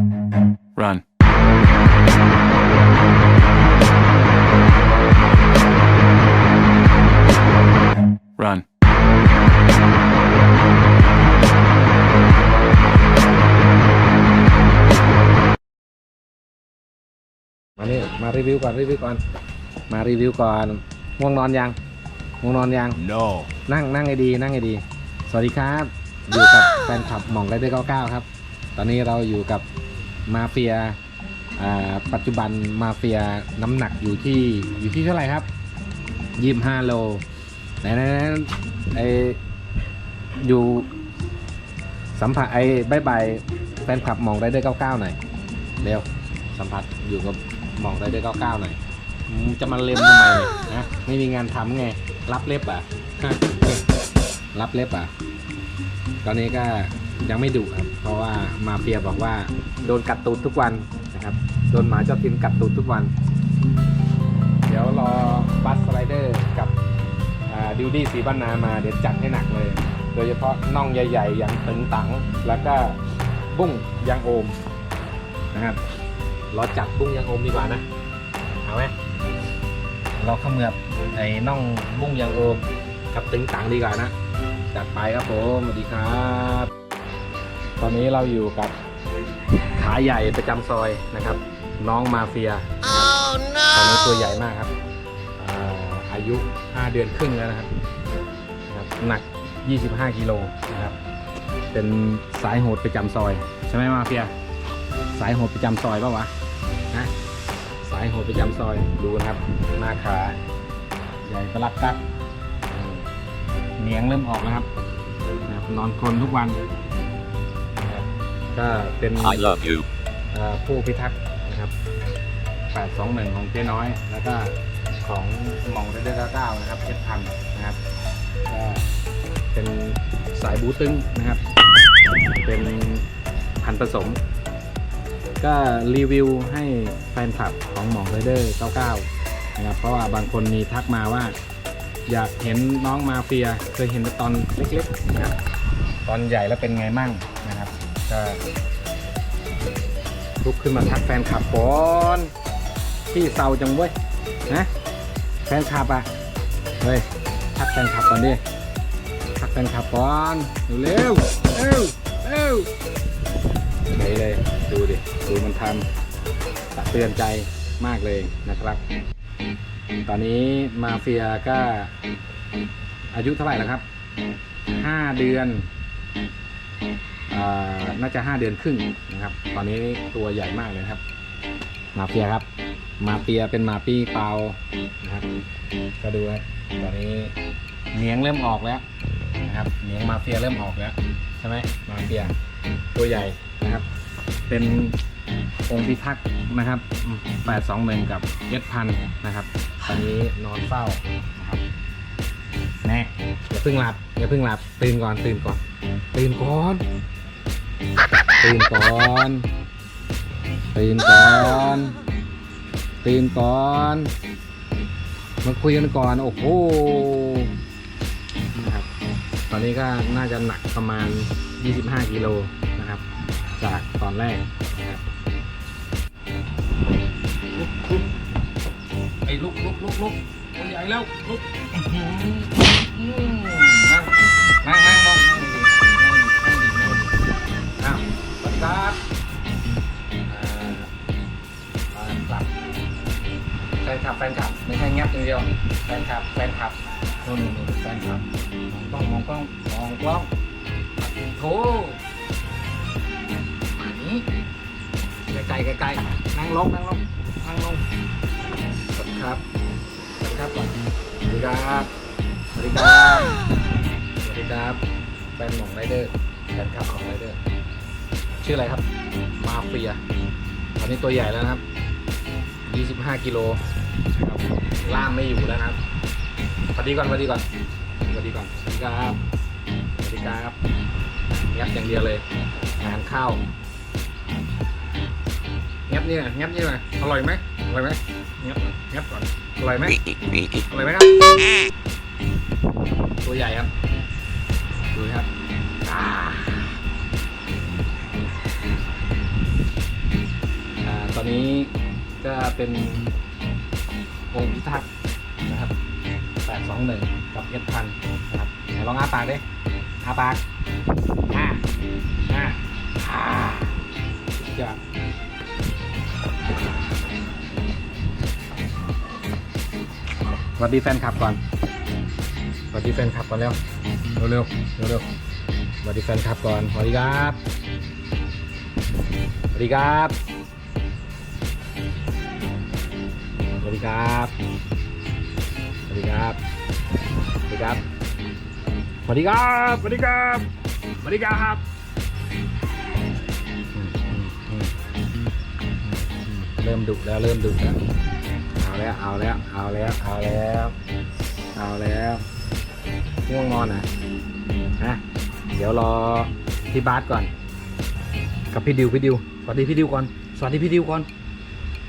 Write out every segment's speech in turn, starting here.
Run. Run. มานี่มารีวิวก่อนรีวิวก่อน มารีวิวก่อนง่วงนอนยังง่วงนอนยัง No. นั่งนั่งให้ดี นั่งให้ดี สวัสดีครับ อยู่กับแฟนคลับหม่องไรเดอร์99ครับ ตอนนี้เราอยู่กับ มาเฟียอ่าปัจจุบันมาเฟียน้ำหนักอยู่ที่อยู่ที่เท่าไหร่ครับยี่ห้าโลไหนไหนไหนไออยู่สัมผัสไอ้บายบแฟนคลับมองไรเดอร์99หน่อยเร็วสัมผัสอยู่กับมองไรเดอร์99หน่อยจะมาเล็มทำไมนะไม่มีงานทำไง รับเล็บอะรับเล็บอะ ตอนนี้ก็ ยังไม่ดุครับ เพราะว่ามาเฟียบอกว่าโดนกัดตูดทุกวันนะครับ โดนหมาเจ้าทินกัดตูดทุกวัน เดี๋ยวรอบัสสไลเดอร์กับดิวดี้สีบ้านนามาเดี๋ยวจัดให้หนักเลย โดยเฉพาะน่องใหญ่ๆ อย่างตึงตังแล้วก็บุ้งยางโอมนะครับรอจับบุ้งยางโอมดีกว่านะเอาไหมเราเขมือบไอ้น่องบุ้งยางโอมกับตึงตังดีกว่านะจัดไปครับผมสวัสดีครับ ตอนนี้เราอยู่กับขาใหญ่ประจำซอยนะครับ น้องมาเฟียนะครับตอนนี้ตัวใหญ่มากครับอ่าอายุ 5 เดือนครึ่งแล้วนะครับนะครับ หนัก 25กิโลนะครับ เป็นสายโหดประจำซอย ใช่ไหมมาเฟีย สายโหดประจำซอยปะวะนะสายโหดประจำซอยดูนะครับ หน้าขาใหญ่ประลักกักเหนียงเริ่มออกแล้วครับนะครับ นอนกรนทุกวันนะครับ ก็เป็น I love you. เอ่อผู้พิทักษ์นะครับ821 ของเจ๊น้อย แล้วก็ของหมองเรเดอร์เก้านะครับเจ็ดพันนะครับก็เป็นสายบูตึงนะครับ เป็นพันธุ์ผสม ก็รีวิวให้แฟนคลับของหมองเรเดอร์99นะครับเพราะว่าบางคนมีทักมาว่า อยากเห็นน้องมาเฟีย เคยเห็นแต่ตอนเล็กๆนะครับตอนใหญ่แล้วเป็นไงมั่งนะครับ ก็ลุกขึ้นมาทักแฟนคลับก่อนพี่เซาจังเว้ยนะแฟนคลับอะเฮ้ยทักแฟนคลับก่อนดิทักแฟนคลับก่อนเร็วเร็วเร็วไหนเลยดูดิดูมันทำตักเตือนใจมากเลยนะครับ ตอนนี้มาเฟียก็อายุเท่าไหร่แล้วครับห้าเดือน น่าจะห้าเดือนครึ่งนะครับ ตอนนี้ตัวใหญ่มากเลยครับ มาเฟียครับ มาเฟียเป็นมาปีเปานะครับ ก็ดูครับตอนนี้เหนียงเริ่มออกแล้วนะครับเหนียงมาเฟียเริ่มออกแล้วใช่ไหมมาเฟียตัวใหญ่นะครับ เป็นองค์พิทักษ์นะครับ821กับเอสพันนะครับ ตอนนี้นอนเฝ้านะครับแน่อย่าเพิ่งหลับอย่าเพิ่งหลับตื่นก่อนตื่นก่อนตื่นก่อน ตื่นก่อนตื่นก่อนตื่นก่อนมาคุยกันก่อนโอ้โหนะครับ ตอนนี้ก็น่าจะหนักประมาณ 25 กิโลนะครับ จากตอนแรกนะครับลุกลุกไอ้ลุกลุกลุกลุกตัวใหญ่แล้วลุกอื้อหืออื้อนั่งนั่งนั่งลงนั่งดีนั่ง อย่างเดียวแฟนคลับแฟนคลับนู่นนู่นนู่นแฟนคลับมองกล้องมองกล้องมองกล้องโถมานี้ไกลๆไกลๆนั่งลงนั่งลงนั่งลงสวัสดีครับสวัสดีครับก่อนสวัสดีครับสวัสดีครับสวัสดีครับแฟนของไรเดอร์แฟนคลับของไรเดอร์ชื่ออะไรครับมาเฟียตอนนี้ตัวใหญ่แล้วนะครับ 25 กิโล นะครับล่ามไม่อยู่แล้วนะครับสวัสดีก่อนสวัสดีก่อนสวัสดีก่อนสวัสดีครับสวัสดีครับยับอย่างเดียวเลยงานข้าวงับนี่นะงับนี่นะอร่อยไหมอร่อยไหมงับงับก่อนอร่อยไหมอร่อยไหมครับ ตัวใหญ่ครับดูครับอ่าอนนี้ก็เป็น องค์พิทักษ์นะครับ821กับ S พันนะครับไหนลองอ้าปากดิอ้าปากอ้าอ้าอ้าสุดยอดสวัสดีแฟนคลับก่อนสวัสดีแฟนคลับก่อนเร็วเร็วเร็วเร็วๆสวัสดีแฟนคลับก่อนสวัสดีครับสวัสดีครับ วัสดีครับ สวัสดีครับ สวัสดีครับ สวัสดีครับ สวัสดีครับ สวัสดีครับเริ่มดุแล้วเริ่มดุแล้ว เอาแล้วเอาแล้วเอาแล้วเอาแล้วเอาแล้วง่วงนอนนะฮะเดี๋ยวรอพี่บาสก่อน กับพี่ดิวพี่ดิวสวัสดีพี่ดิวก่อนสวัสดีพี่ดิวก่อน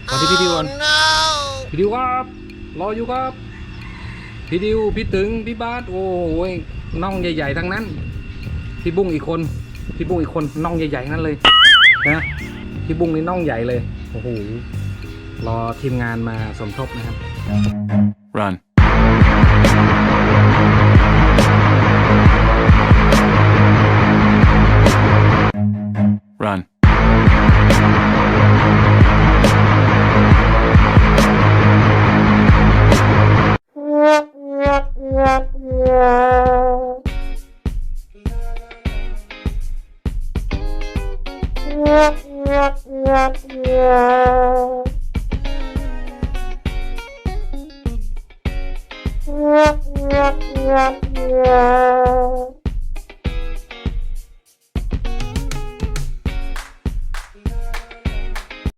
สวัสดีพี่ดิวก่อน พี่ดิวครับ รออยู่ครับ พี่ดิว พี่ตึง พี่บาสโอ้ยน่องใหญ่ ๆ ทั้งนั้น พี่บุ้งอีกคน พี่บุ้งอีกคนน่องใหญ่ๆนั้นเลยนะพี่บุ้งนี่น่องใหญ่เลย โอ้โห รอทีมงานมาสมทบนะครับ Run. Yeah.